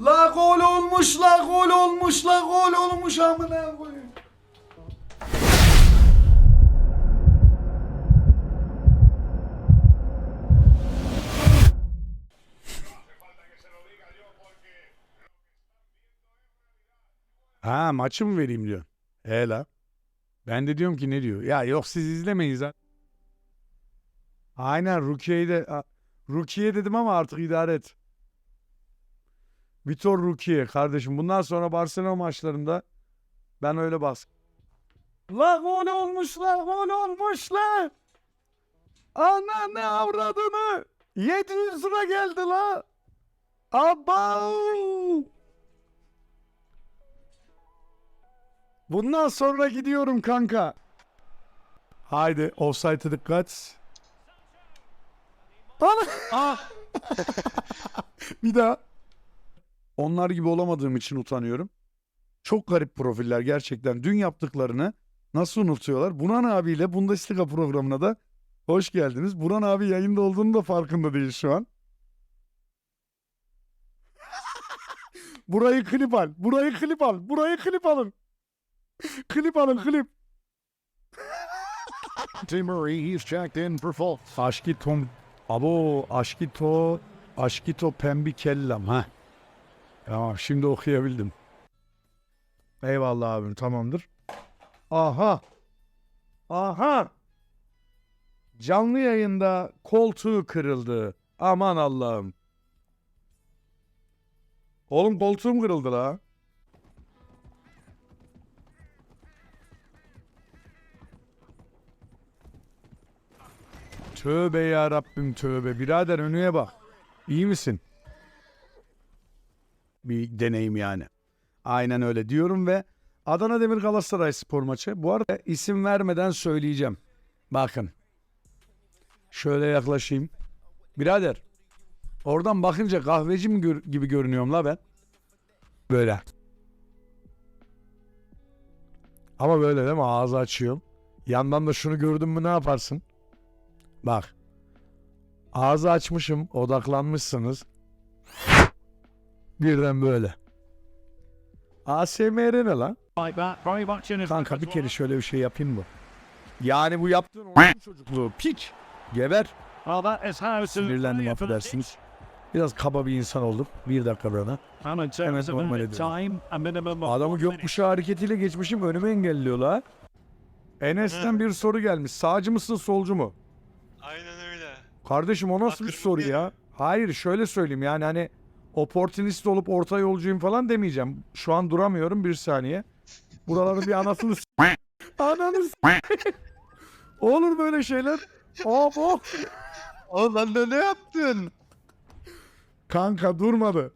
La gol olmuş la gol olmuş la gol olmuş amına koyayım. Ha maçı mı vereyim diyor. He la. Ben de diyorum ki ne diyor? Ya yok siz izlemeyiz ha. Aynen Rukiye'yi de Rukiye dedim ama artık idare et. Vitor Rukiye kardeşim. Bundan sonra Barcelona maçlarında ben öyle bas. La gol olmuş la gol olmuş la. Ana ne avradını. 700 lira geldi la. Abau. Bundan sonra gidiyorum kanka. Haydi offside'e dikkat. Ana. bir daha. Onlar gibi olamadığım için utanıyorum. Çok garip profiller gerçekten. Dün yaptıklarını nasıl unutuyorlar? Buran abiyle Bundesliga programına da hoş geldiniz. Buran abi yayında olduğunu da farkında değil şu an. Burayı klip al. Burayı klip al. Burayı klip alın. klip alın klip. Tim Murray, he's checked in for full. Aşkito Abo Aşkito Aşkito Pembi Kellam ha. Tamam şimdi okuyabildim. Eyvallah abim tamamdır. Aha. Aha. Canlı yayında koltuğu kırıldı. Aman Allah'ım. Oğlum koltuğum kırıldı la. Tövbe ya Rabbim tövbe. Birader önüne bak. İyi misin? Bir deneyim yani. Aynen öyle diyorum ve Adana Demir Galatasaray spor maçı. Bu arada isim vermeden söyleyeceğim. Bakın. Şöyle yaklaşayım. Birader. Oradan bakınca kahveci mi gör- gibi görünüyorum la ben? Böyle. Ama böyle değil mi? Ağzı açıyorum. Yandan da şunu gördün mü ne yaparsın? Bak. Ağzı açmışım, odaklanmışsınız. Birden böyle. ASMR ne lan? Kanka bir kere şöyle bir şey yapayım mı? Yani bu yaptığın oyun çocukluğu. Piç. Geber. Sinirlendim affedersiniz. Biraz kaba bir insan oldum. Bir dakika terms of normal ediyorum. Adamı gökkuşağı hareketiyle geçmişim önüme engelliyor la. Enes'ten bir soru gelmiş. Sağcı mısın solcu mu? Aynen öyle. Kardeşim o nasıl bir soru ya? Hayır şöyle söyleyeyim yani hani oportunist olup orta yolcuyum falan demeyeceğim. Şu an duramıyorum bir saniye. Buraların bir anasını s- Ananı s- Olur böyle şeyler. Hop hop. Oğlum lan ne, ne yaptın? Kanka durmadı.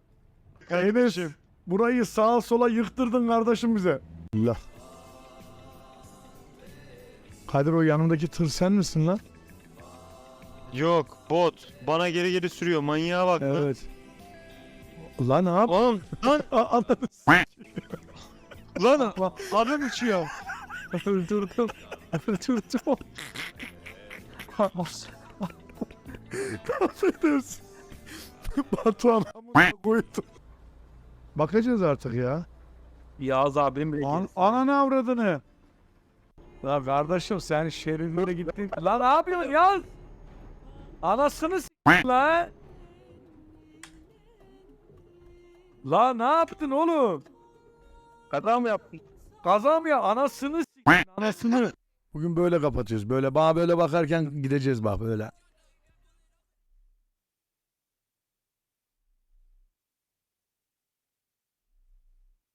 Enes burayı sağa sola yıktırdın kardeşim bize. Allah. Kadir o yanımdaki tır sen misin lan? Yok bot. Bana geri geri sürüyor. Manyağa bak lan. Evet. Lan ne yap? Oğlum lan Ananı s- lan adam uçuyor. Öldürdüm. Öldürdüm. Affedersin. Batuhan amına koydum. Bakacağız artık ya. Yağız abim bile An ananı avradını. La kardeşim sen şeridine gittin. Lan ne yapıyorsun ya? Anasını s*** la. La ne yaptın oğlum? kaza mı yaptın? Kaza mı ya? Anasını s*** anasını. Bugün böyle kapatıyoruz. Böyle bana böyle bakarken gideceğiz bak böyle.